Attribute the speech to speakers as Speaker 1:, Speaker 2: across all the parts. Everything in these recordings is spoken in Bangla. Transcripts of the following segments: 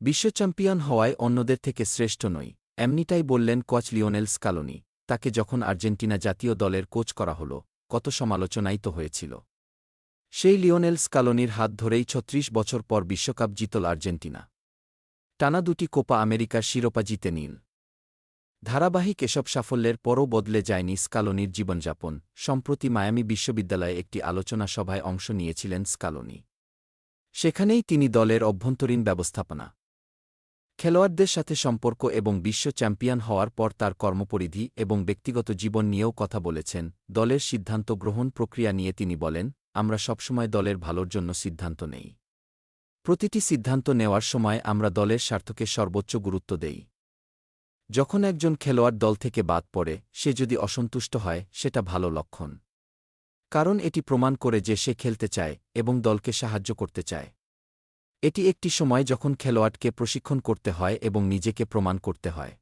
Speaker 1: বিশ্ব চ্যাম্পিয়ন হওয়ায় অন্যদের থেকে শ্রেষ্ঠ নই। এমনিটাই বললেন কোচ লিওনেল স্কালোনি। তাকে যখন আর্জেন্টিনা জাতীয় দলের কোচ করা হল, কত সমালোচনাই তো হয়েছিল। সেই লিওনেল স্কালোনির হাত ধরেই ছত্রিশ বছর পর বিশ্বকাপ জিতল আর্জেন্টিনা। টানা দুটি কোপা আমেরিকার শিরোপা জিতে নীল। ধারাবাহিক এসব সাফল্যের পরও বদলে যায়নি স্কালোনির জীবনযাপন। সম্প্রতি মায়ামি বিশ্ববিদ্যালয়ে একটি আলোচনা সভায় অংশ নিয়েছিলেন স্কালোনি। সেখানেই তিনি দলের অভ্যন্তরীণ ব্যবস্থাপনা খেলোয়াড়দের সাথে সম্পর্ক এবং বিশ্ব চ্যাম্পিয়ন হওয়ার পর তার কর্মপরিধি এবং ব্যক্তিগত জীবন নিয়েও কথা বলেছেন, দলের সিদ্ধান্ত গ্রহণ প্রক্রিয়া নিয়ে তিনি বলেন, আমরা সবসময় দলের ভালোর জন্য সিদ্ধান্ত নেই। প্রতিটি সিদ্ধান্ত নেওয়ার সময় আমরা দলের স্বার্থকে সর্বোচ্চ গুরুত্ব দেই। যখন একজন খেলোয়াড় দল থেকে বাদ পড়ে, সে যদি অসন্তুষ্ট হয়, সেটা ভালো লক্ষণ। কারণ এটি প্রমাণ করে যে সে খেলতে চায় এবং দলকে সাহায্য করতে চায়। এটি একটি সময় যখন খেলোয়াড়কে প্রশিক্ষণ করতে হয় এবং নিজেকে প্রমাণ করতে হয়।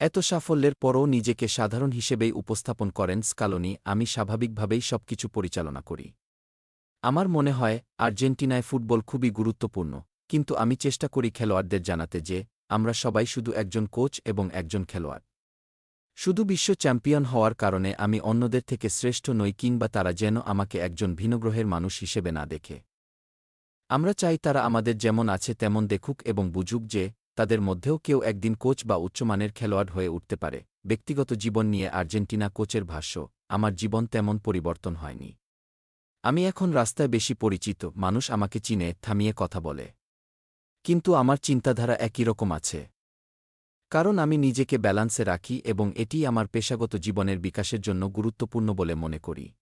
Speaker 1: এত সাফল্যের পরও নিজেকে সাধারণ হিসেবেই উপস্থাপন করেন স্কালোনি, আমি স্বাভাবিকভাবেই সবকিছু পরিচালনা করি। আমার মনে হয়, আর্জেন্টিনায় ফুটবল খুবই গুরুত্বপূর্ণ, কিন্তু আমি চেষ্টা করি খেলোয়াড়দের জানাতে যে, আমরা সবাই শুধু একজন কোচ এবং একজন খেলোয়াড়। শুধু বিশ্ব চ্যাম্পিয়ন হওয়ার কারণে আমি অন্যদের থেকে শ্রেষ্ঠ নই কিংবা তারা যেন আমাকে একজন ভিনগ্রহের মানুষ হিসেবে না দেখে। আমরা চাই তারা আমাদের যেমন আছে তেমন দেখুক এবং বুঝুক যে, তাদের মধ্যেও কেউ একদিন কোচ বা উচ্চমানের খেলোয়াড় হয়ে উঠতে পারে। ব্যক্তিগত জীবন নিয়ে আর্জেন্টিনা কোচের ভাষ্য, আমার জীবন তেমন পরিবর্তন হয়নি। আমি এখন রাস্তায় বেশি পরিচিত, মানুষ আমাকে চিনে, থামিয়ে কথা বলে। কিন্তু আমার চিন্তাধারা একই রকম আছে। কারণ আমি নিজেকে ব্যালান্সে রাখি এবং এটিই আমার পেশাগত জীবনের বিকাশের জন্য গুরুত্বপূর্ণ বলে মনে করি।